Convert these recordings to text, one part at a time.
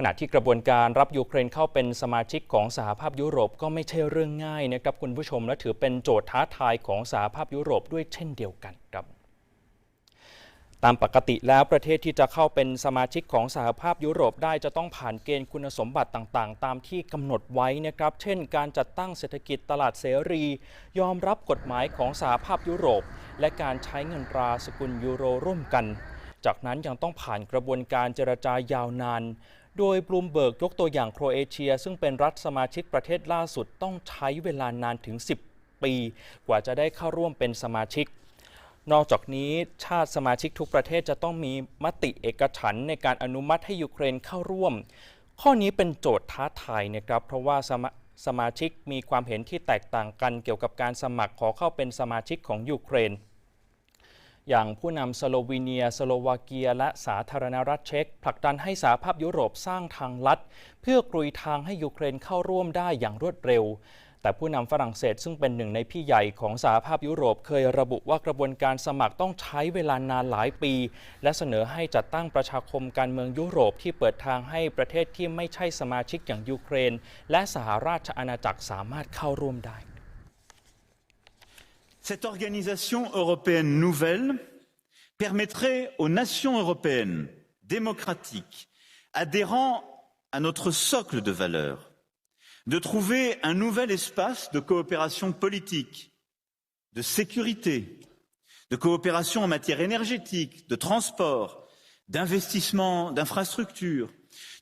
ขณะที่กระบวนการรับยูเครนเข้าเป็นสมาชิกของสหภาพยุโรปก็ไม่ใช่เรื่องง่ายนะครับคุณผู้ชมและถือเป็นโจทย์ท้าทายของสหภาพยุโรปด้วยเช่นเดียวกันครับตามปกติแล้วประเทศที่จะเข้าเป็นสมาชิกของสหภาพยุโรปได้จะต้องผ่านเกณฑ์คุณสมบัติต่างๆ ตามที่กำหนดไว้นะครับ เช่น การจัดตั้งเศรษฐกิจตลาดเสรี ยอมรับกฎหมายของสหภาพยุโรป และการใช้เงินตราสกุลยูโรร่วมกัน จากนั้นยังต้องผ่านกระบวนการเจรจายาวนาน โดยบลูมเบิร์กยกตัวอย่างโครเอเชีย ซึ่งเป็นรัฐสมาชิกประเทศล่าสุดต้องใช้เวลานานถึง 10 ปี กว่าจะได้เข้าร่วมเป็นสมาชิก นอกจากนี้ชาติสมาชิกทุกประเทศจะต้องมีมติเอกฉันในการอนุมัติให้ยูเครนเข้าร่วม ข้อนี้เป็นโจทย์ท้าทายนะครับ เพราะว่าสมาสมาชิกมีความเห็นที่แตกต่างกันเกี่ยวกับการสมัครขอเข้าเป็นสมาชิกของยูเครน อย่างผู้นำสโลวีเนีย สโลวาเกีย และสาธารณรัฐเช็กผลักดันให้สหภาพยุโรปสร้างทางลัด เพื่อกรุยทางให้ยูเครนเข้าร่วมได้อย่างรวดเร็ว แต่ผู้นำฝรั่งเศสซึ่งเป็นหนึ่งในพี่ใหญ่ของสหภาพยุโรปเคยระบุว่ากระบวนการสมัครต้องใช้เวลานานหลายปี และเสนอให้จัดตั้งประชาคมการเมืองยุโรปที่เปิดทางให้ประเทศที่ไม่ใช่สมาชิกอย่างยูเครน และสหราชอาณาจักรสามารถเข้าร่วมได้ Cette organisation européenne nouvelle permettrait aux nations européennes démocratiques, adhérant à notre socle de valeurs, de trouver un nouvel espace de coopération politique, de sécurité, de coopération en matière énergétique, de transport, d'investissement, d'infrastructures,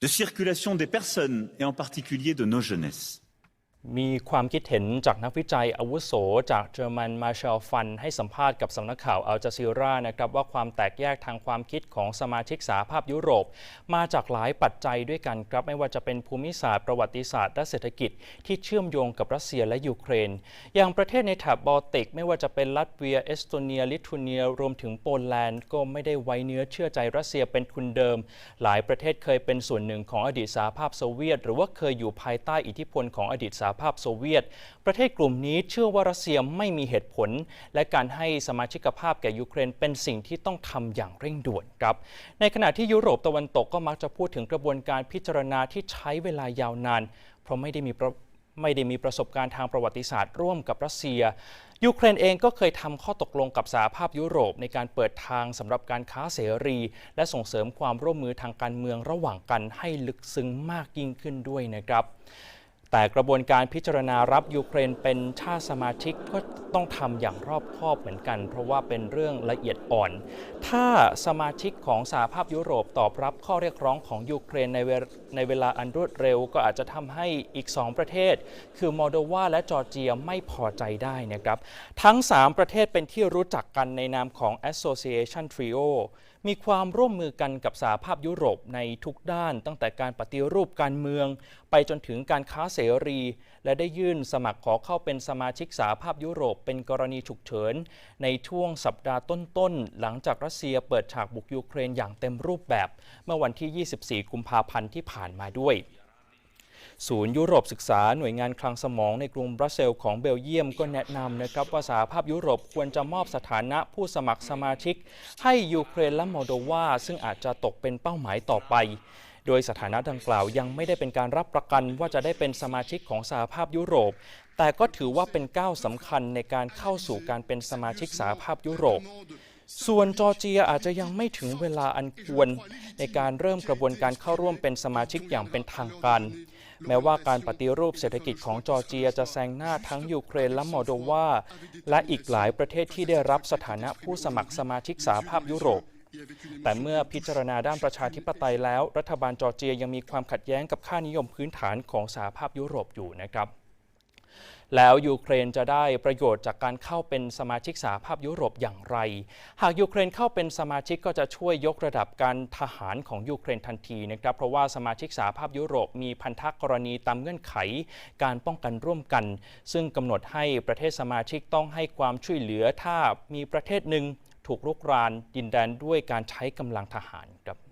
de circulation des personnes et en particulier de nos jeunesses. มีความคิดเห็นจากนักวิจัยอาวุโส จากเยอรมันมาเชลฟัน ให้สัมภาษณ์กับสำนักข่าวอัลจาซีรานะครับว่าความแตกแยกทางความคิดของสมาชิกสหภาพยุโรป มาจากหลายปัจจัยด้วยกันครับไม่ว่าจะเป็นภูมิศาสตร์ประวัติศาสตร์และเศรษฐกิจที่เชื่อมโยงกับรัสเซียและยูเครน อย่างประเทศในแถบบอลติก ไม่ว่าจะเป็นลัตเวีย เอสโตเนีย ลิทัวเนีย รวมถึงโปแลนด์ ก็ไม่ได้ไว้เนื้อเชื่อใจรัสเซียเป็นทุนเดิม หลายประเทศเคยเป็นส่วนหนึ่งของอดีตสหภาพโซเวียต หรือว่าเคยอยู่ภายใต้อิทธิพลของอดีตสหภาพโซเวียต ประเทศกลุ่มนี้เชื่อว่ารัสเซียไม่มีเหตุผล และการให้สมาชิกภาพแก่ยูเครนเป็นสิ่งที่ต้องทำอย่างเร่งด่วนครับ ในขณะที่ยุโรปตะวันตกก็มักจะพูดถึงกระบวนการพิจารณาที่ใช้เวลายาวนาน เพราะไม่ได้มีไม่ได้มีประสบการณ์ทางประวัติศาสตร์ร่วมกับรัสเซีย ยูเครนเองก็เคยทำข้อตกลงกับสหภาพยุโรปในการเปิดทางสำหรับการค้าเสรี และส่งเสริมความร่วมมือทางการเมืองระหว่างกันให้ลึกซึ้งมากยิ่งขึ้นด้วยนะครับ แต่กระบวนการพิจารณารับยูเครนเป็นชาติสมาชิกก็ต้องทำอย่างรอบคอบเหมือนกัน เพราะว่าเป็นเรื่องละเอียดอ่อน ถ้าสมาชิกของสหภาพยุโรปตอบรับข้อเรียกร้องของยูเครนในเวลในเวลาอันรวดเร็ว ก็อาจจะทำให้อีก 2 ประเทศ คือมอลโดวาและจอร์เจียไม่พอใจได้นะครับ ทั้ง 3 ประเทศเป็นที่รู้จักกันในนามของ Association Trio มีความร่วมมือกันกับสหภาพยุโรปในทุกด้าน ตั้งแต่การปฏิรูปการเมือง ไปจนถึงการค้าเสรี และได้ยื่นสมัครขอเข้าเป็นสมาชิกสหภาพยุโรป เป็นกรณีฉุกเฉิน ในช่วงสัปดาห์ต้นๆ หลังจากรัสเซียเปิดฉากบุกยูเครนอย่างเต็มรูปแบบ เมื่อวันที่ 24 กุมภาพันธ์ที่ผ่านมาด้วย ศูนย์ยุโรปศึกษาหน่วยงานคลังสมองในกรุงบรัสเซลส์ของเบลเยียมก็แนะนำนะครับว่าสหภาพยุโรปควรจะมอบสถานะผู้สมัครสมาชิก ให้ยูเครนและโมโดวาซึ่งอาจจะตกเป็นเป้าหมายต่อไป โดยสถานะดังกล่าวยังไม่ได้เป็นการรับประกันว่าจะได้เป็นสมาชิกของสหภาพยุโรป แต่ก็ถือว่าเป็นก้าวสำคัญในการเข้าสู่การเป็นสมาชิกสหภาพยุโรปส่วนจอร์เจียอาจจะยังไม่ถึงเวลาอันควรในการเริ่มกระบวนการเข้าร่วมเป็นสมาชิกอย่างเป็นทางการ แม้ว่าการปฏิรูปเศรษฐกิจของจอร์เจียจะแซงหน้าทั้งยูเครนและมอลโดวาและอีกหลายประเทศที่ได้รับสถานะผู้สมัครสมาชิกสหภาพยุโรปแต่เมื่อพิจารณาด้านประชาธิปไตยแล้ว รัฐบาลจอร์เจียยังมีความขัดแย้งกับค่านิยมพื้นฐานของสหภาพยุโรปอยู่นะครับ แล้วยูเครนจะได้ประโยชน์จากการเข้าเป็นสมาชิกสหภาพยุโรปอย่างไร หากยูเครนเข้าเป็นสมาชิกก็จะช่วยยกระดับการทหารของยูเครนทันทีนะครับ เพราะว่าสมาชิกสหภาพยุโรปมีพันธกรณีตามเงื่อนไข การป้องกันร่วมกัน ซึ่งกำหนดให้ประเทศสมาชิกต้องให้ความช่วยเหลือถ้ามีประเทศหนึ่งถูกรุกรานดินแดนด้วยการใช้กำลังทหารครับ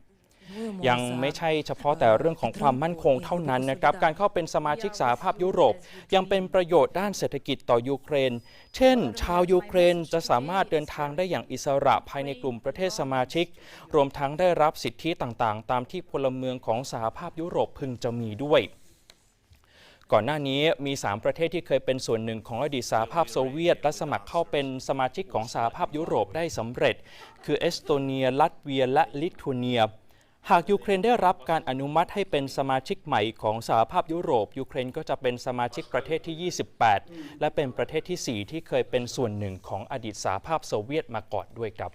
ยังไม่ใช่เฉพาะแต่เรื่องของความมั่นคงเท่านั้นนะครับ การเข้าเป็นสมาชิกสหภาพยุโรป ยังเป็นประโยชน์ด้านเศรษฐกิจต่อยูเครน เช่น ชาวยูเครนจะสามารถเดินทางได้อย่างอิสระภายในกลุ่มประเทศสมาชิก รวมทั้งได้รับสิทธิต่างๆ ตามที่พลเมืองของสหภาพยุโรปพึงจะมีด้วยก่อนหน้านี้มี 3 ประเทศที่เคยเป็นส่วนหนึ่งของอดีตสหภาพโซเวียต และสมัครเข้าเป็นสมาชิกของสหภาพยุโรปได้สำเร็จ คือเอสโตเนีย ลัตเวีย และลิทัวเนีย หากยูเครนได้รับการอนุมัติให้เป็นสมาชิกใหม่ของสหภาพยุโรป ยูเครนก็จะเป็นสมาชิกประเทศที่ 28 และเป็นประเทศที่ 4 ที่เคยเป็นส่วนหนึ่งของอดีตสหภาพโซเวียตมาก่อนด้วยครับ